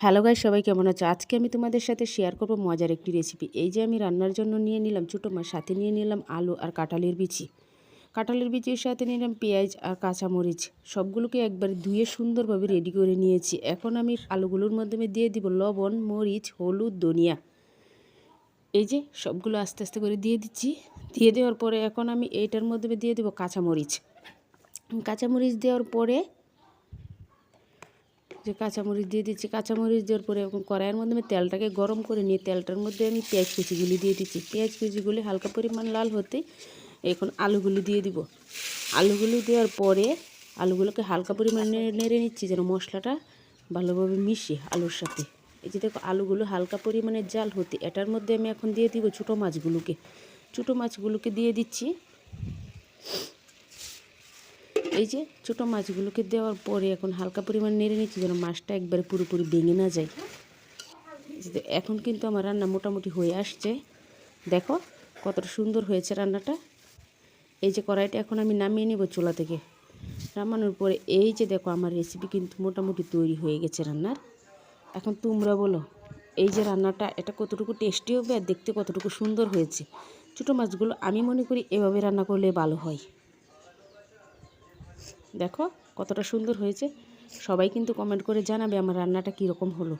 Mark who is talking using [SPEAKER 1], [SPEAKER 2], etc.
[SPEAKER 1] Hello guy সবাই কেমন আছো? আজকে আমি তোমাদের সাথে শেয়ার করব মজার একটি রেসিপি এই যে আমি রান্নার জন্য নিয়ে নিলাম ছোটো মাছ, সাথে নিয়ে নিলাম আলু আর কাঁঠালের বিচি। কাঁঠালের বিচির সাথে নিলাম পেঁয়াজ আর কাঁচামরিচ। সবগুলোকে একবার ধুয়ে সুন্দরভাবে রেডি করে নিয়েছি। এখন আমি আলুগুলোর মাধ্যমে দিয়ে দিব লবণ, মরিচ, হলুদ, ধনিয়া। এই যে সবগুলো আস্তে আস্তে করে দিয়ে দিচ্ছি। দিয়ে দেওয়ার পরে এখন আমি এইটার মধ্যে দিয়ে দেবো কাঁচামরিচ। কাঁচামরিচ দেওয়ার পরে যে কাঁচামরিচ দিয়ে দিচ্ছি। কাঁচামরিচ দেওয়ার পরে এখন কড়াইয়ের মধ্যে আমি তেলটাকে গরম করে নিয়ে তেলটার মধ্যে আমি পেঁয়াজ কুচিগুলি দিয়ে দিচ্ছি। পেঁয়াজ কুচিগুলি হালকা পরিমাণ লাল হতে এখন আলুগুলি দিয়ে দিব। আলুগুলি দেওয়ার পরে আলুগুলোকে হালকা পরিমাণে নেড়ে নিচ্ছি যেন মশলাটা ভালোভাবে মিশে আলুর সাথে। এই যে দেখো আলুগুলো হালকা পরিমাণে জাল হতে, এটার মধ্যে আমি এখন দিয়ে দিব ছোটো মাছগুলোকে। ছোটো মাছগুলোকে দিয়ে দিচ্ছি। এই যে ছোটো মাছগুলোকে দেওয়ার পরে এখন হালকা পরিমাণ নেড়ে নিচ্ছি যেন মাছটা একবারে পুরোপুরি ভেঙে না যায়। এখন কিন্তু আমার রান্না মোটামুটি হয়ে আসছে। দেখো কতটা সুন্দর হয়েছে রান্নাটা। এই যে কড়াইটা এখন আমি নামিয়ে নেব চুলা থেকে। নামানোর পরে এই যে দেখো আমার রেসিপি কিন্তু মোটামুটি তৈরি হয়ে গেছে রান্নার। এখন তোমরা বলো, এই যে রান্নাটা এটা কতটুকু টেস্টি হবে আর দেখতে কতটুকু সুন্দর হয়েছে? ছোটো মাছগুলো আমি মনে করি এভাবে রান্না করলে ভালো হয়। দেখো কতটা সুন্দর হয়েছে। সবাই কিন্তু কমেন্ট করে জানাবে আমার রান্নাটা কীরকম হলো।